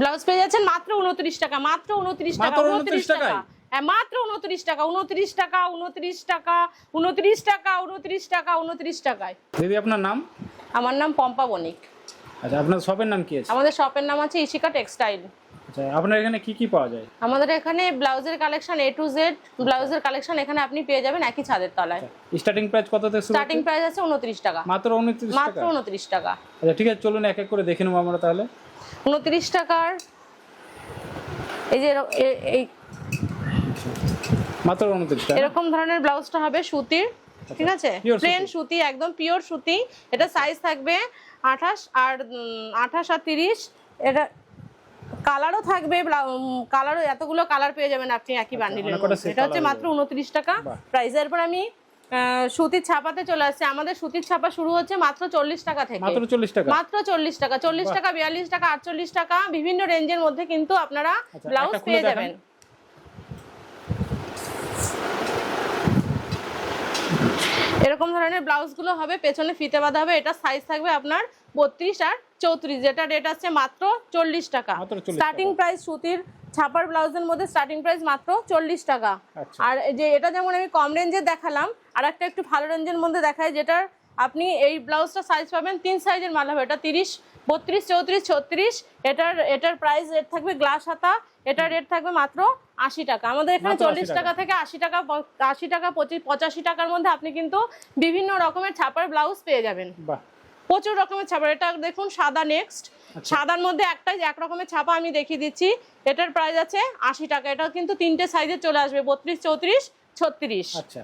Blouse পেয়ে যাচ্ছেন মাত্র উনত্রিশ টাকা মাত্র উনত্রিশ টাকা মাত্র 29 উনত্রিশ টাকা। হ্যাঁ মাত্র উনত্রিশ টাকা উনত্রিশ টাকা উনত্রিশ টাকা উনত্রিশ টাকা উনত্রিশ টাকা উনত্রিশ টাকায়। দিদি আপনার নাম? আমার নাম পম্পা বণিক। আচ্ছা আপনার শপের নাম কি আছে? আমাদের শপের নাম আছে ইশিকা টেক্সটাইল। আচ্ছা আপনার এখানে কি কি পাওয়া যায়? আমাদের এখানে ব্লাউজের কালেকশন এ টু জেড ব্লাউজের কালেকশন এখানে আপনি পেয়ে যাবেন একই ছাদের তলায়। স্টার্টিং প্রাইস কত থেকে শুরু স্টার্টিং প্রাইস আছে উনত্রিশ টাকা। মাত্র উনত্রিশ মাত্র টাকা? উনত্রিশ টাকা। আচ্ছা ঠিক আছে চলুন এক এক করে দেখে নেব আমরা তাহলে। উনত্রিশ টাকার। এই যে এই মাত্র উনত্রিশ টাকা। এরকম ধরনের ব্লাউজটা হবে সুতির ঠিক আছে? প্লেন সুতি। একদম পিওর সুতি। এটা সাইজ থাকবে আঠাশ আর আঠাশ আর তিরিশ। এটা কালারও থাকবে কালারও এতগুলো কালার পেয়ে যাবেন আপনি একই কটা মধ্যে। set এটা হচ্ছে মাত্র উনত্রিশ টাকা। প্রাইস এরপর আমি সুতির ছাপাতে চলে আসছে। আমাদের সুতির ছাপা শুরু হচ্ছে মাত্র চল্লিশ টাকা থেকে। মাত্র চল্লিশ টাকা? মাত্র চল্লিশ টাকা। চল্লিশ টাকা বিয়াল্লিশ টাকা আটচল্লিশ টাকা বিভিন্ন রেঞ্জের মধ্যে কিন্তু আপনারা আচ্ছা, ব্লাউজ পেয়ে যাবেন। এরকম ধরনের ব্লাউজগুলো হবে পেছনে ফিতে বাঁধা হবে এটা সাইজ থাকবে আপনার বত্রিশ আর চৌত্রিশ। যেটা রেট আছে মাত্র চল্লিশ টাকা। স্টার্টিং প্রাইস সুতির ছাপার ব্লাউজের মধ্যে স্টার্টিং প্রাইস মাত্র চল্লিশ টাকা। আচ্ছা। আর যে এটা যেমন আমি কম রেঞ্জের দেখালাম আর একটা একটু ভালো রেঞ্জের মধ্যে দেখায় যেটার আপনি এই ব্লাউজটা সাইজ পাবেন তিন সাইজের মাল হবে। এটা তিরিশ বত্রিশ চৌত্রিশ ছত্রিশ এটার এটার প্রাইস রেট থাকবে গ্লাস হাতা এটার রেট থাকবে মাত্র আশি টাকা। আমাদের এখানে চল্লিশ টাকা। থেকে আশি টাকা আশি টাকা পঁচিশ পঁচাশি টাকার মধ্যে আপনি কিন্তু বিভিন্ন রকমের ছাপার ব্লাউজ পেয়ে যাবেন। বাহ। প্রচুর রকমের ছাপা। এটা দেখুন সাদা নেক্সট সাদার মধ্যে একটাই এক রকমের ছাপা আমি দেখিয়ে দিচ্ছি। এটার প্রাইস আছে আশি টাকা। এটা কিন্তু তিনটে সাইজে চলে আসবে। বত্রিশ চৌত্রিশ ছত্রিশ। আচ্ছা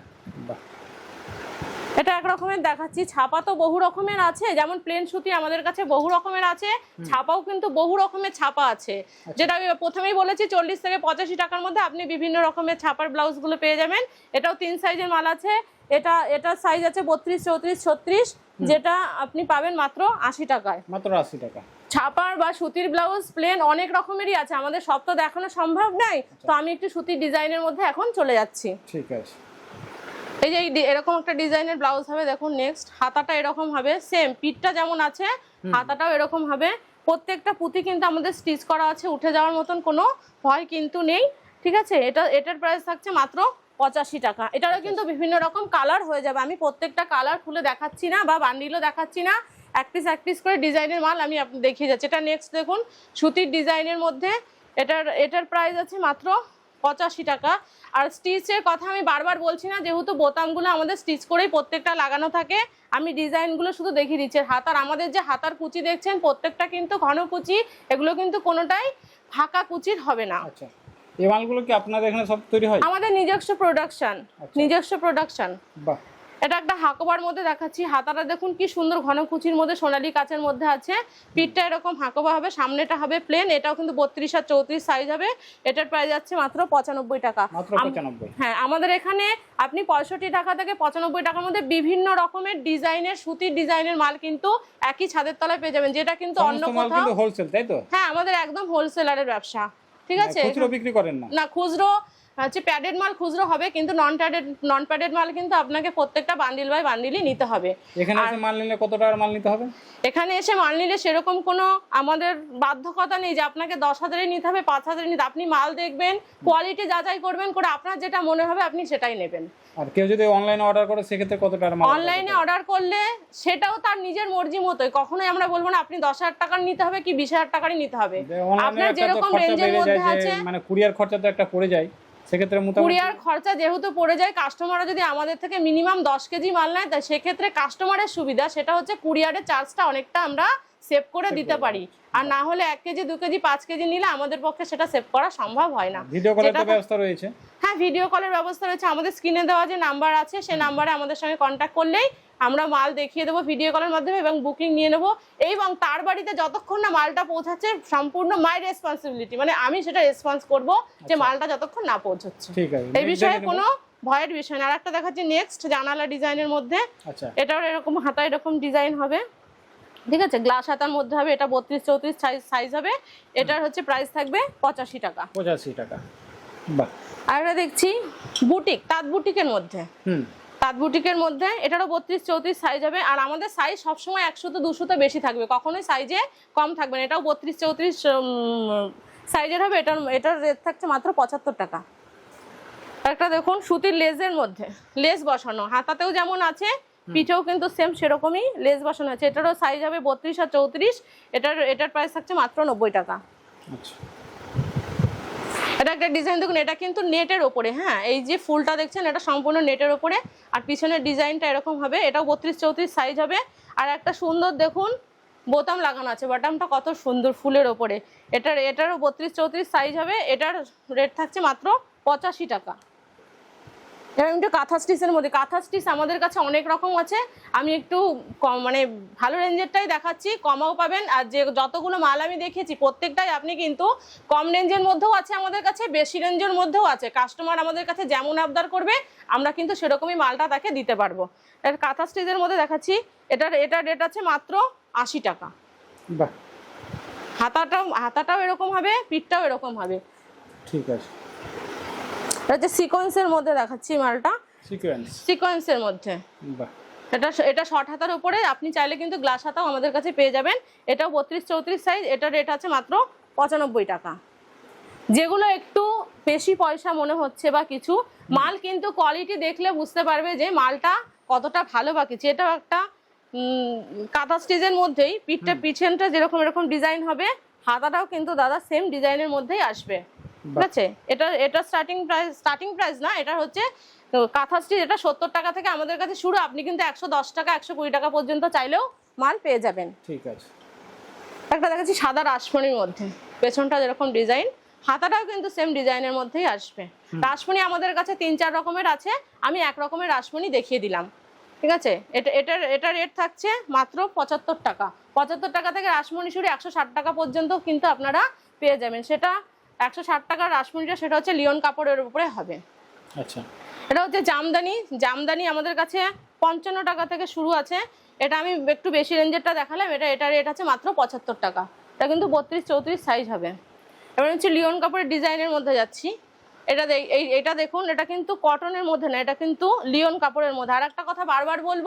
এটা এক রকমের দেখাচ্ছি। ছাপা তো বহু রকমের আছে যেমন প্লেন সুতি আমাদের কাছে বহু রকমের আছে ছাপাও কিন্তু বহু রকমের ছাপা আছে। যেটা আমি প্রথমেই বলেছি চল্লিশ থেকে পঁচাশি টাকার মধ্যে আপনি বিভিন্ন রকমের ছাপার ব্লাউজগুলো পেয়ে যাবেন। এটাও তিন সাইজের মাল আছে এটা এটার সাইজ আছে বত্রিশ চৌত্রিশ ছত্রিশ যেটা আপনি পাবেন মাত্র আশি টাকায়। মাত্র আশি টাকা। ছাপার বা সুতির ব্লাউজ প্লেন অনেক রকমেরই আছে আমাদের সব তো দেখানো সম্ভব নয়। তো আমি একটু সুতির ডিজাইনের মধ্যে এখন চলে যাচ্ছি। ঠিক আছে। এই যে এরকম একটা ডিজাইনের ব্লাউজ হবে দেখুন নেক্সট হাতাটা এরকম হবে সেম পিঠটা যেমন আছে হাতাটাও এরকম হবে। প্রত্যেকটা পুঁতি কিন্তু আমাদের স্টিচ করা আছে উঠে যাওয়ার মতন কোনো ভয় কিন্তু নেই ঠিক আছে? এটা এটার প্রাইস থাকছে মাত্র পঁচাশি টাকা। এটারও কিন্তু বিভিন্ন রকম কালার হয়ে যাবে। আমি প্রত্যেকটা কালার খুলে দেখাচ্ছি না বা বান্ডিলও দেখাচ্ছি না। এক পিস এক পিস করে ডিজাইনের মাল আমি দেখিয়ে যাচ্ছি। এটা নেক্সট দেখুন সুতির ডিজাইনের মধ্যে। এটার এটার প্রাইস আছে মাত্র পঁচাশি টাকা। আর স্টিচের কথা আমি বারবার বলছি না যেহেতু বোতামগুলো আমাদের স্টিচ করেই প্রত্যেকটা লাগানো থাকে আমি ডিজাইনগুলো শুধু দেখিয়ে দিচ্ছি। আর হাতার আমাদের যে হাতার কুচি দেখছেন প্রত্যেকটা কিন্তু ঘন কুচি এগুলো কিন্তু কোনোটাই ফাঁকা কুচির হবে না। আচ্ছা। এই মালগুলো কি আপনাদের এখানে সব তৈরি হয়? আমাদের নিজস্ব প্রোডাকশন আচ্ছা। নিজস্ব প্রোডাকশন বাহ। এটা একটা হাকোবার মধ্যে দেখাচ্ছি। হাতাটা দেখুন কি সুন্দর ঘন কুচির মধ্যে সোনালী কাচের মধ্যে আছে। পিঠটা এরকম হাকোবা হবে সামনেটা হবে প্লেন এটাও কিন্তু বত্রিশ আর চৌত্রিশ সাইজ হবে। এটার প্রাইস যাচ্ছে মাত্র পঁচানব্বই টাকা। হ্যাঁ আমাদের এখানে আপনি পঁয়ষট্টি টাকা থেকে পঁচানব্বই টাকার মধ্যে বিভিন্ন রকমের ডিজাইনের সুতির ডিজাইনের মাল কিন্তু একই ছাদের তলায় পেয়ে যাবেন যেটা কিন্তু অন্য কোথাও হোলসেল তাই তো? হ্যাঁ আমাদের একদম হোলসেলারের ব্যবসা। ঠিক আছে? খুচরো বিক্রি করেন না? না খুচরো হচ্ছে প্যাডেড মাল খুচরো হবে কিন্তু নন প্যাডেড নন প্যাডেড মাল কিন্তু আপনাকে প্রত্যেকটা বান্ডিল বাই বান্ডিলই নিতে হবে। এখানে এসে মাল নিলে কত টাকার মাল নিতে হবে? এখানে এসে মাল নিলে সেরকম কোনো আমাদের বাধ্যকতা নেই যে আপনাকে দশ হাজারে নিতে হবে পাঁচ হাজারে নিতে আপনি মাল দেখবেন কোয়ালিটি যাচাই করবেন করে আপনার যেটা মনে হবে আপনি সেটাই নেবেন। আর কেউ যদি অনলাইনে অর্ডার করে সেক্ষেত্রে কত টাকার মাল অনলাইনে অর্ডার করলে সেটাও তার নিজের মর্জি মতোই। কখনোই আমরা বলব না আপনি দশ হাজার টাকার নিতে হবে কি বিশ হাজার টাকারই নিতে হবে? আপনার যেরকম রেঞ্জের মধ্যে আছে মানে কুরিয়ার খরচা তো একটা পড়ে যায়। সেক্ষেত্রে কুরিয়ার খরচা যেহেতু পড়ে যায় কাস্টমাররা যদি আমাদের থেকে মিনিমাম দশ কেজি মাল নেয় তা সেক্ষেত্রে কাস্টমারের সুবিধা সেটা হচ্ছে কুরিয়ারের চার্জটা অনেকটা আমরা সেভ করে দিতে পারি। আর না হলে এক কেজি দু কেজি পাঁচ কেজি নিলে আমাদের পক্ষে সেটা সেভ করা সম্ভব হয় না। ভিডিও কলের ব্যবস্থা রয়েছে। হ্যাঁ ভিডিও কলের ব্যবস্থা রয়েছে। আমাদের স্ক্রিনে দেওয়া যে নাম্বার আছে সে নাম্বারে আমাদের সঙ্গে কন্ট্যাক্ট করলেই আমরা মাল দেখিয়ে দেবো ভিডিও কলের মাধ্যমে এবং বুকিং নিয়ে নেব। এবং তার বাড়িতে যতক্ষণ না মালটা পৌঁছাচ্ছে সম্পূর্ণ মাই রেসপন্সিবিলিটি মানে আমি সেটা রেসপন্স করব যে মালটা যতক্ষণ না পৌঁছচ্ছে। এই বিষয়ে কোনো ভয়ের বিষয় না। আর একটা দেখাচ্ছি নেক্সট জানালা ডিজাইনের মধ্যে। আচ্ছা। এটাও এরকম হাতা এরকম ডিজাইন হবে। ঠিক আছে গ্লাস হাতার মধ্যে হবে এটা বত্রিশ চৌত্রিশ সাইজ হবে। এটার হচ্ছে প্রাইস থাকবে পঁচাশি টাকা। পঁচাশি টাকা। আর দেখছি বুটিক তাঁত বুটিকের মধ্যে। হুম। তাঁত বুটিকের মধ্যে এটারও বত্রিশ চৌত্রিশ সাইজ হবে। আর আমাদের সাইজ সবসময় একশো তো দুশো তো বেশি থাকবে। কখনোই সাইজে কম থাকবে না। এটাও বত্রিশ চৌত্রিশ সাইজের হবে। এটার এটার রেট থাকছে মাত্র পঁচাত্তর টাকা। একটা দেখুন সুতির লেজের মধ্যে লেস বসানো। হাতাতেও যেমন আছে পিঠেও কিন্তু সেম সেরকমই লেস বসানো আছে। এটারও সাইজ হবে বত্রিশ আর চৌত্রিশ। এটার এটার প্রাইস থাকছে মাত্র নব্বই টাকা। আচ্ছা। এটা একটা ডিজাইন দেখুন, এটা কিন্তু নেটের ওপরে হ্যাঁ? এই যে ফুলটা দেখছেন, এটা সম্পূর্ণ নেটের ওপরে, আর পিছনের ডিজাইনটা এরকম হবে, এটাও বত্রিশ চৌত্রিশ সাইজ হবে, আর একটা সুন্দর, দেখুন, বোতাম লাগানো আছে বাটামটা কত সুন্দর ফুলের ওপরে, এটার, এটারও বত্রিশ চৌত্রিশ সাইজ হবে, এটার রেট থাকছে মাত্র পঁচাশি টাকা। এবার একটু কাঁথা স্টিচের মধ্যে। কাঁথা স্টিচ আমাদের কাছে অনেক রকম আছে। আমি একটু কম মানে ভালো রেঞ্জেরটাই দেখাচ্ছি। কমাও পাবেন। আর যে যতগুলো মাল আমি দেখেছি প্রত্যেকটাই আপনি কিন্তু কম রেঞ্জের মধ্যেও আছে আমাদের কাছে বেশি রেঞ্জের মধ্যেও আছে। কাস্টমার আমাদের কাছে যেমন আবদার করবে আমরা কিন্তু সেরকমই মালটা তাকে দিতে পারব। এর কাঁথা স্টিচের মধ্যে দেখাচ্ছি। এটার এটার রেট আছে মাত্র আশি টাকা। হাতাটাও হাতাটাও এরকম হবে পিঠটাও এরকম হবে। ঠিক আছে। এটা হচ্ছে সিকোয়েন্সের মধ্যে দেখাচ্ছি মালটা। সিকোয়েন্স সিকোয়েন্সের মধ্যে। বাহ। এটা এটা শর্ট হাতার উপরে আপনি চাইলে কিন্তু গ্লাস হাতাও আমাদের কাছে পেয়ে যাবেন। এটাও বত্রিশ চৌত্রিশ সাইজ এটার রেট আছে মাত্র পঁচানব্বই টাকা। যেগুলো একটু বেশি পয়সা মনে হচ্ছে বা কিছু মাল কিন্তু কোয়ালিটি দেখলে বুঝতে পারবে যে মালটা কতটা ভালো বা কিছু। এটাও একটা কাঁথা স্টিচের মধ্যেই পিঠটা পিছনটা যেরকম এরকম ডিজাইন হবে হাতাটাও কিন্তু দাদা সেম ডিজাইনের মধ্যেই আসবে। ঠিক আছে? এটা এটা স্টার্টিং প্রাইস স্টার্টিং প্রাইস না এটা হচ্ছে কাঁথা স্টিচ এটা সত্তর টাকা থেকে আমাদের কাছে শুরু আপনি কিন্তু একশো দশ টাকা একশো কুড়ি টাকা পর্যন্ত চাইলেও মাল পেয়ে যাবেন। ঠিক আছে। একটা দেখাচ্ছি সাদা রাসমণির মধ্যে পেছনটা যেরকম ডিজাইন হাতাটাও কিন্তু সেম ডিজাইনের মধ্যেই আসবে। রাসমণি আমাদের কাছে তিন চার রকমের আছে আমি এক রকমের রাসমণি দেখিয়ে দিলাম। ঠিক আছে? এটা এটার এটা রেট থাকছে মাত্র পঁচাত্তর টাকা। পঁচাত্তর টাকা থেকে রাসমণি শুরু একশো ষাট টাকা পর্যন্ত কিন্তু আপনারা পেয়ে যাবেন। সেটা একশো ষাট টাকার রাসমণিটা সেটা হচ্ছে লিওন কাপড়ের উপরে হবে। আচ্ছা। এটা হচ্ছে জামদানি। জামদানি আমাদের কাছে পঞ্চান্ন টাকা থেকে শুরু আছে। এটা আমি একটু বেশি রেঞ্জেরটা দেখালাম। এটা এটা রেট আছে মাত্র পঁচাত্তর টাকা। এটা কিন্তু বত্রিশ চৌত্রিশ সাইজ হবে। এবার হচ্ছে লিওন কাপড়ের ডিজাইনের মধ্যে যাচ্ছি। এটা এটা দেখুন এটা কিন্তু কটনের মধ্যে না এটা কিন্তু লিওন কাপড়ের মধ্যে। আর একটা কথা বারবার বলব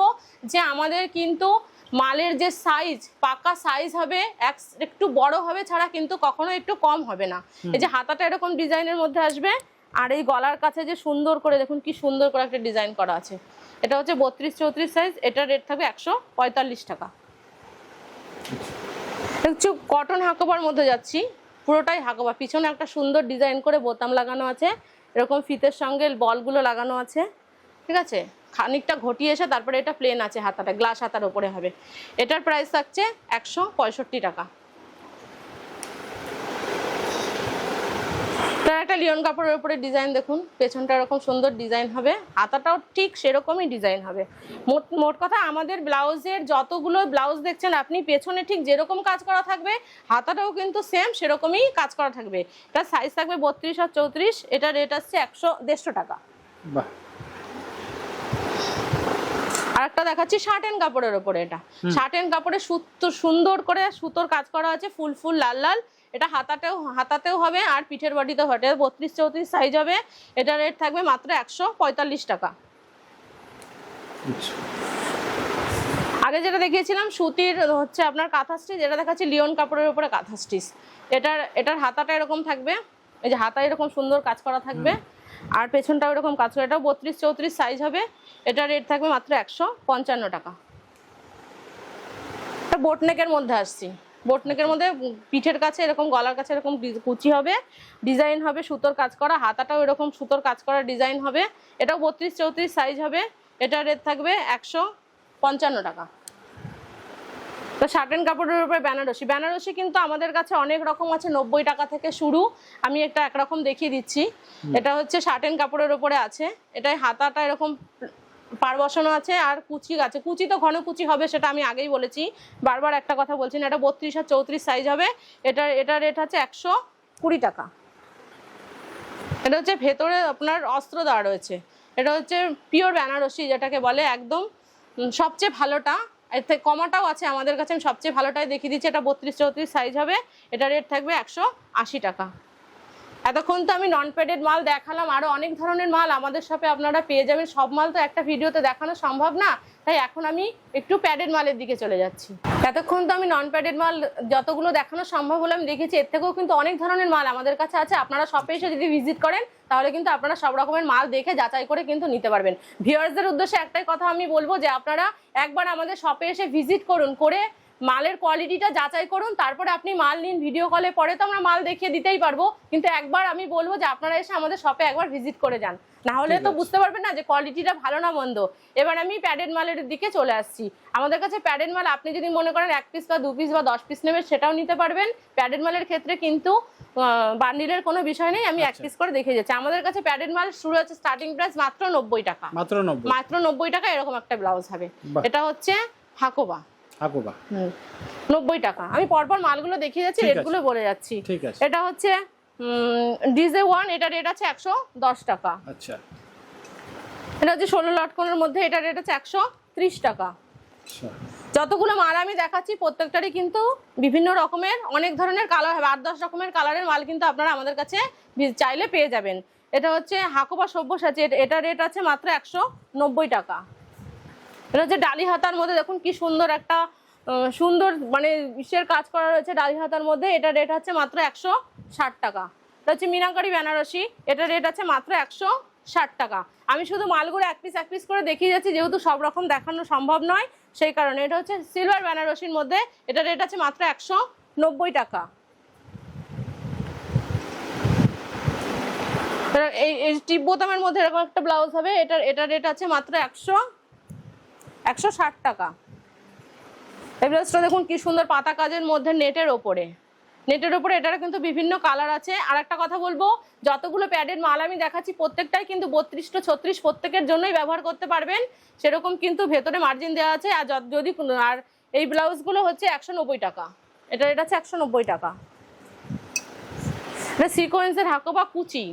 যে আমাদের কিন্তু মালের যে সাইজ পাকা সাইজ হবে এক- একটু বড় হবে ছাড়া কিন্তু কখনো একটু কম হবে না। এই যে হাতাটা এরকম ডিজাইনের মধ্যে আসবে আর এই গলার কাছে যে সুন্দর করে দেখুন কি সুন্দর করে একটা ডিজাইন করা আছে। এটা হচ্ছে বত্রিশ চৌত্রিশ সাইজ এটার রেট থাকবে একশো পঁয়তাল্লিশ টাকা। একটু কটন হাকোবার মধ্যে যাচ্ছি। পুরোটাই হাকোবা। পিছনে একটা সুন্দর ডিজাইন করে বোতাম লাগানো আছে। এরকম ফিতের সঙ্গে বলগুলো লাগানো আছে। ঠিক আছে? খানিকটা ঘটিয়ে এসে তারপরে এটা প্লেন আছে হাতাটা গ্লাস হাতার ওপরে হবে। এটার প্রাইস থাকছে একশো পঁয়ষট্টি টাকা। তার একটা লিওন কাপড়ের উপরে ডিজাইন দেখুন। পেছনটা এরকম সুন্দর ডিজাইন হবে। হাতাটাও ঠিক সেরকমই ডিজাইন হবে। মোট মোট কথা আমাদের ব্লাউজের যতগুলো ব্লাউজ দেখছেন আপনি পেছনে ঠিক যেরকম কাজ করা থাকবে হাতাটাও কিন্তু সেম সেরকমই কাজ করা থাকবে। এটা সাইজ থাকবে বত্রিশ আর চৌত্রিশ এটা রেট আসছে একশো দেড়শো টাকা। বাহ। আর একটা দেখাচ্ছি শার্টেন কাপড়ের ওপরে এটা। শার্টেন কাপড়ে সুতো সুন্দর করে সুতোর কাজ করা আছে ফুল ফুল লাল লাল। এটা হাতাতেও হাতাতেও হবে আর পিঠের বডিতেও হবে। বত্রিশ চৌত্রিশ সাইজ হবে। এটা রেট থাকবে মাত্র একশো পঁয়তাল্লিশ টাকা। আগে যেটা দেখিয়েছিলাম সুতির হচ্ছে আপনার কাঁথা স্টিচ এটা দেখাচ্ছি লিওন কাপড়ের উপরে কাঁথা স্টিচ এটার এটার হাতাটা এরকম থাকবে। এই যে হাতা এরকম সুন্দর কাজ করা থাকবে। আর পেছনটাও এরকম কাজ করা। এটাও বত্রিশ চৌত্রিশ সাইজ হবে। এটা রেট থাকবে মাত্র একশো পঞ্চান্ন টাকা। এটা বোটনেকের মধ্যে আসছি। বোটনেকের মধ্যে পিঠের কাছে এরকম গলার কাছে এরকম কুচি হবে ডিজাইন হবে সুতোর কাজ করা হাতাটাও এরকম সুতোর কাজ করা ডিজাইন হবে এটাও বত্রিশ চৌত্রিশ সাইজ হবে এটা রেট থাকবে একশো পঞ্চান্ন টাকা। তো শার্টেন কাপড়ের উপরে বেনারসি বেনারসি কিন্তু আমাদের কাছে অনেক রকম আছে নব্বই টাকা থেকে শুরু আমি একটা একরকম দেখিয়ে দিচ্ছি। এটা হচ্ছে শার্টেন কাপড়ের উপরে আছে এটাই হাতাটা এরকম পার বসানো আছে আর কুচি আছে। কুচি তো ঘন কুচি হবে সেটা আমি আগেই বলেছি। বারবার একটা কথা বলছি না, এটা বত্রিশ আর চৌত্রিশ সাইজ হবে। এটা এটা রেট হচ্ছে একশো কুড়ি টাকা। এটা হচ্ছে ভেতরে আপনার অস্ত্র দেওয়া রয়েছে। এটা হচ্ছে পিওর বেনারসি যেটাকে বলে একদম সবচেয়ে ভালোটা। এর থেকে কমাটাও আছে আমাদের কাছে, আমি সবচেয়ে ভালোটাই দেখিয়ে দিচ্ছি। এটা বত্রিশ চৌত্রিশ সাইজ হবে। এটা রেট থাকবে একশো আশি টাকা। এতক্ষণ তো আমি নন প্যাডেড মাল দেখালাম, আরও অনেক ধরনের মাল আমাদের শপে আপনারা পেয়ে যাবেন। সব মাল তো একটা ভিডিওতে দেখানো সম্ভব না, তাই এখন আমি একটু প্যাডেড মালের দিকে চলে যাচ্ছি। এতক্ষণ তো আমি নন প্যাডেড মাল যতগুলো দেখানো সম্ভব হলে আমি দেখেছি, এর থেকেও কিন্তু অনেক ধরনের মাল আমাদের কাছে আছে। আপনারা শপে এসে যদি ভিজিট করেন, তাহলে কিন্তু আপনারা সব রকমের মাল দেখে যাচাই করে কিন্তু নিতে পারবেন। ভিউয়ার্সদের উদ্দেশ্যে একটাই কথা আমি বলব যে আপনারা একবার আমাদের শপে এসে ভিজিট করুন, করে মালের কোয়ালিটিটা যাচাই করুন তারপরে আপনি মাল নিন ভিডিও কলে পরে তো আমরা মাল দেখিয়ে দিতেই পারব। কিন্তু একবার আমি বলব যে আপনারা এসে আমাদের শপে একবার ভিজিট করে যান। না হলে তো বুঝতে পারবেন না যে কোয়ালিটিটা ভালো না মন্দ। এবার আমি প্যাডেড মালের দিকে চলে আসছি। আমাদের কাছে প্যাডেড মাল আপনি যদি মনে করেন এক পিস বা দু পিস বা দশ পিস নেবেন সেটাও নিতে পারবেন। প্যাডেড মালের ক্ষেত্রে কিন্তু বান্ডিলের কোনো বিষয় নেই আমি এক আচ্ছা। পিস করে দেখে যাচ্ছি। আমাদের কাছে প্যাডেড মাল শুরু হচ্ছে স্টার্টিং প্রাইস মাত্র নব্বই টাকা। মাত্র নব্বই। টাকা এরকম একটা ব্লাউজ হবে। এটা হচ্ছে হাকোবা। হাকুবা নব্বই টাকা। আমি পরপর মালগুলো দেখিয়ে যাচ্ছি রেটগুলো বলে যাচ্ছি। ঠিক আছে। এটা হচ্ছে ডিজে ওয়ান এটা রেট আছে একশো দশ টাকা। আচ্ছা। এটা হচ্ছে ষোলো লটকনের মধ্যে এটা রেট আছে একশো ত্রিশ টাকা। আচ্ছা। যতগুলো মাল আমি দেখাচ্ছি প্রত্যেকটারই কিন্তু বিভিন্ন রকমের অনেক ধরনের কালার হবে। আট দশ রকমের কালারের মাল কিন্তু আপনারা আমাদের কাছে চাইলে পেয়ে যাবেন। এটা হচ্ছে হাকোবা সব্যসাচী এটা রেট আছে মাত্র একশো নব্বই টাকা। এটা হচ্ছে ডালি হাতার মধ্যে, দেখুন কি সুন্দর একটা সুন্দর মানে ইসের কাজ করা রয়েছে ডালি হাতার মধ্যে। এটা রেট আছে মাত্র একশো ষাট টাকা। এটা হচ্ছে মিনাকারি বেনারসি, এটা রেট আছে মাত্র একশো ষাট টাকা। আমি শুধু মালগুলো এক পিস এক পিস করে দেখিয়ে যাচ্ছি, যেহেতু সব রকম দেখানো সম্ভব নয়, সেই কারণে। এটা হচ্ছে সিলভার বেনারসির মধ্যে, এটা রেট আছে মাত্র একশো নব্বই টাকা। এই টিপ বোতামের মধ্যে এরকম একটা ব্লাউজ হবে, এটার, এটা রেট আছে মাত্র একশো একশো ষাট টাকা। এই ব্লাউজটা দেখুন কি সুন্দর পাতা কাজের মধ্যে নেটের ওপরে। নেটের ওপরে এটার কিন্তু বিভিন্ন কালার আছে। আর একটা কথা বলব, যতগুলো প্যাডের মাল আমি দেখাচ্ছি, প্রত্যেকটাই কিন্তু বত্রিশ টু ছত্রিশ প্রত্যেকের জন্যই ব্যবহার করতে পারবেন। সেরকম কিন্তু ভেতরে মার্জিন দেওয়া আছে, আর যদি আর এই ব্লাউজগুলো হচ্ছে একশো নব্বই টাকা। এটা এটা হচ্ছে একশো নব্বই টাকা। এটা সিকোয়েন্সের হাকো বা কুচি।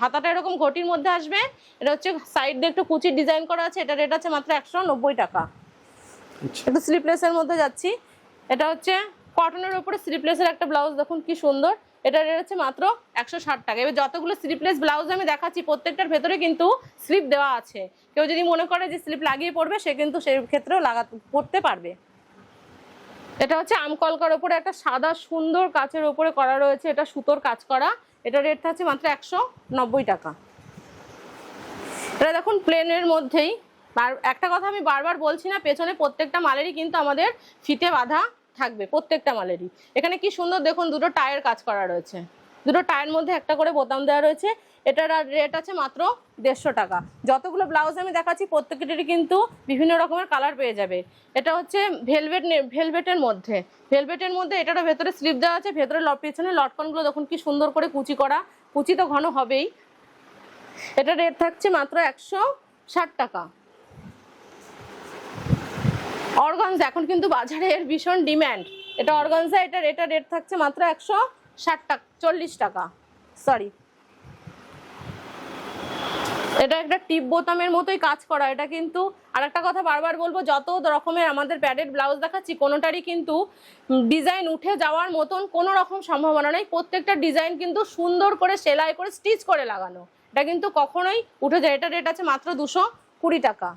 হাতাটা এরকম ঘটির মধ্যে আসবে। এটা হচ্ছে সাইড দিয়ে একটু কুচির ডিজাইন করা আছে। এটা রেট আছে মাত্র একশো নব্বই টাকা। আচ্ছা। একটু স্লিপলেসের মধ্যে যাচ্ছি। এটা হচ্ছে কটনের উপরে স্লিপলেসের একটা ব্লাউজ দেখুন কি সুন্দর। এটা রেট হচ্ছে মাত্র একশো ষাট টাকা। এবার যতগুলো স্লিপলেস ব্লাউজ আমি দেখাচ্ছি প্রত্যেকটার ভেতরে কিন্তু স্লিপ দেওয়া আছে। কেউ যদি মনে করে যে স্লিপ লাগিয়ে পড়বে সে কিন্তু সেই ক্ষেত্রেও লাগাতে পড়তে পারবে। এটা হচ্ছে আমকলকার ওপরে একটা সাদা সুন্দর কাচের ওপরে করা রয়েছে। এটা সুতোর কাজ করা। এটা রেট আছে মাত্র একশো নব্বই টাকা। এটা দেখুন প্লেনের মধ্যেই আর একটা কথা আমি বারবার বলছি না, পেছনে প্রত্যেকটা মালেরই কিন্তু আমাদের ফিতে বাঁধা থাকবে, প্রত্যেকটা মালেরই। এখানে কি সুন্দর দেখুন, দুটো টায়ার কাজ করা রয়েছে। দুটো টায়ের মধ্যে একটা করে বোতাম দেওয়া রয়েছে। এটার রেট আছে মাত্র দেড়শো টাকা। যতগুলো ব্লাউজ আমি দেখাচ্ছি, প্রত্যেকটারই কিন্তু বিভিন্ন রকমের কালার পেয়ে যাবে। এটা হচ্ছে ভেলভেট ভেলভেটের মধ্যে। ভেলভেটের মধ্যে এটারও ভেতরে স্লিপ দেওয়া আছে, ভেতরে পেছনে লটকনগুলো দেখুন কি সুন্দর করে কুচি করা। কুচি তো ঘন হবেই। এটা রেট থাকছে মাত্র একশো ষাট টাকা। অর্গানজা, এখন কিন্তু বাজারে এর ভীষণ ডিম্যান্ড এটা অর্গানজা, এটা এটা রেট থাকছে মাত্র একশো ষাট টাকা, চল্লিশ টাকা সরি এটা একটা টিপ বোতামের মতোই কাজ করা, এটা কিন্তু আরেকটা কথা বারবার বলব, যত রকমের আমাদের প্যাডেড ব্লাউজ দেখাচ্ছি, কোনোটারই কিন্তু ডিজাইন উঠে যাওয়ার মতন কোনো রকম সম্ভাবনা নেই। প্রত্যেকটা ডিজাইন কিন্তু সুন্দর করে, সেলাই করে স্টিচ করে লাগানো। এটা কিন্তু কখনোই উঠে যায়, এটা রেট আছে মাত্র দুশো কুড়ি টাকা।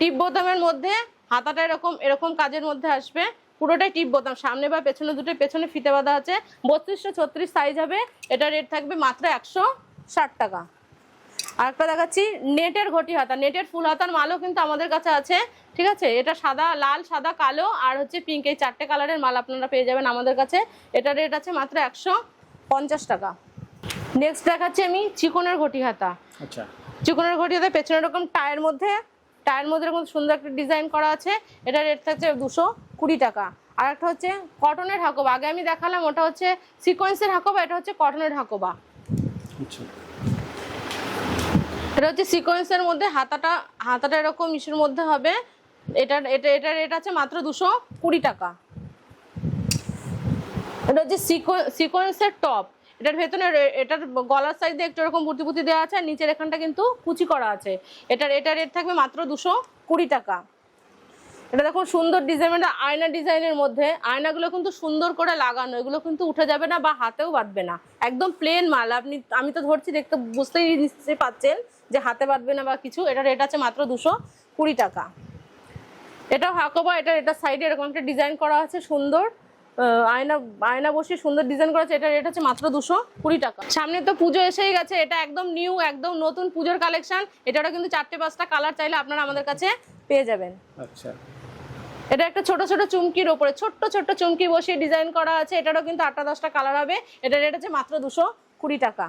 টিপ বোতামের মধ্যে, হাতাটা এরকম এরকম কাজের মধ্যে আসবে। পুরোটাই টিপ বোতাম। সামনে বা পেছনে দুটো পেছনে ফিতে বাঁধা আছে। বত্রিশশো ছত্রিশ সাইজ হবে। এটা রেট থাকবে মাত্র একশো ষাট টাকা। আর একটা দেখাচ্ছি নেটের ঘটি হাতা। নেটের ফুল হাতার মালও কিন্তু আমাদের কাছে আছে ঠিক আছে? এটা সাদা লাল সাদা কালো আর হচ্ছে পিঙ্ক এই চারটে কালারের মাল আপনারা পেয়ে যাবেন আমাদের কাছে। এটা রেট আছে মাত্র একশো পঞ্চাশ টাকা। নেক্সট দেখাচ্ছি আমি চিকনের ঘটি হাতা। আচ্ছা। চিকনের ঘটিতে পেছনের রকম টায়ের মধ্যে টায়ের মধ্যে এরকম সুন্দর একটা ডিজাইন করা আছে। এটা রেট থাকছে দুশো কুড়ি টাকা। আর একটা হচ্ছে কটনের হাকোবা। আগে আমি দেখালাম ওটা হচ্ছে সিকোয়েন্সের হাকোবা এটা হচ্ছে কটনের হাকোবা। আচ্ছা। এটা হচ্ছে সিকোয়েন্সের মধ্যে হাতাটা হাতাটা এরকম ইস্যুর মধ্যে হবে। এটা এটা এটা রেট আছে মাত্র দুশো কুড়ি টাকা। এটা হচ্ছে সিকোয়েন্সের টপ এটার ভেতরে এটার গলার সাইজে একটু এরকম বুটি বুটি দেওয়া আছে আর নিচের এখানটা কিন্তু কুচি করা আছে। এটার এটা রেট থাকবে মাত্র দুশো কুড়ি টাকা। এটা দেখুন সুন্দর ডিজাইন এটা আয়না ডিজাইনের মধ্যে। আয়নাগুলো কিন্তু সুন্দর করে লাগানো, এগুলো কিন্তু উঠে যাবে না বা হাতেও বাঁধবে না। একদম প্লেন মাল। আপনি, আমি তো ধরছি, দেখতে বুঝতেই নিশ্চয়ই পাচ্ছেন যে হাতে বাঁধবে না বা কিছু। এটা রেট আছে মাত্র দুশো কুড়ি টাকা। এটাও হাকোবা, এটা এটা সাইডে এরকম একটা ডিজাইন করা আছে সুন্দর। আয়না আয়না বসে সুন্দর ডিজাইন করা আছে। এটা রেট আছে মাত্র দুশো কুড়ি টাকা। সামনে তো পুজো এসেই গেছে। এটা একদম নিউ একদম নতুন পুজোর কালেকশন এটারও কিন্তু চারটে পাঁচটা কালার চাইলে আপনারা আমাদের কাছে পেয়ে যাবেন। আচ্ছা। এটা একটা ছোট ছোট চুমকির ওপরে, ছোট্ট ছোট্ট চুমকি বসিয়ে ডিজাইন করা আছে। এটারও কিন্তু আটটা দশটা কালার হবে। এটা রেট আছে মাত্র দুশো কুড়ি টাকা।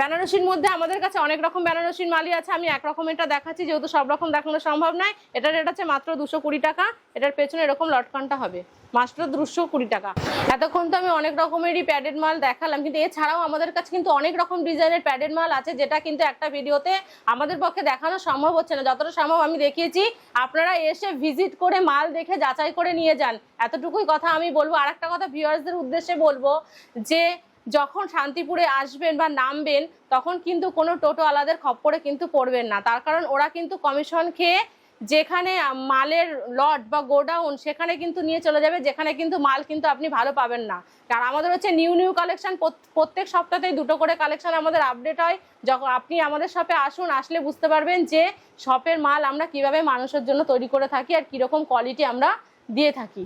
বেনারসির মধ্যে আমাদের কাছে অনেক রকম বেনারসির মালই আছে। আমি এক রকম এটা দেখাচ্ছি, যেহেতু সব রকম দেখানো সম্ভব নয়। এটার রেট আছে মাত্র দুশো কুড়ি টাকা। এটার পেছনে এরকম লটকানটা হবে। মাত্র দুশো কুড়ি টাকা। এতক্ষণ তো আমি অনেক রকমেরই প্যাডেড মাল দেখালাম, কিন্তু এছাড়াও আমাদের কাছে কিন্তু অনেক রকম ডিজাইনের প্যাডেড মাল আছে, যেটা কিন্তু একটা ভিডিওতে আমাদের পক্ষে দেখানো সম্ভব হচ্ছে না। যতটা সম্ভব আমি দেখিয়েছি, আপনারা এসে ভিজিট করে মাল দেখে যাচাই করে নিয়ে যান। এতটুকুই কথা আমি বলব। আর একটা কথা ভিউয়ার্সদের উদ্দেশ্যে বলব যে যখন শান্তিপুরে আসবেন বা নামবেন, তখন কিন্তু কোনো টোটো টোটোওয়ালাদের খপ্পরে কিন্তু পড়বেন না। তার কারণ ওরা কিন্তু কমিশন খেয়ে যেখানে মালের লট বা গোডাউন, সেখানে কিন্তু নিয়ে চলে যাবে, যেখানে কিন্তু মাল কিন্তু আপনি ভালো পাবেন না। আর আমাদের হচ্ছে নিউ নিউ কালেকশন প্রত্যেক সপ্তাহতেই দুটো করে কালেকশন আমাদের আপডেট হয়। যখন আপনি আমাদের শপে আসুন, আসলে বুঝতে পারবেন যে শপের মাল আমরা কীভাবে মানুষের জন্য তৈরি করে থাকি আর কীরকম কোয়ালিটি আমরা দিয়ে থাকি।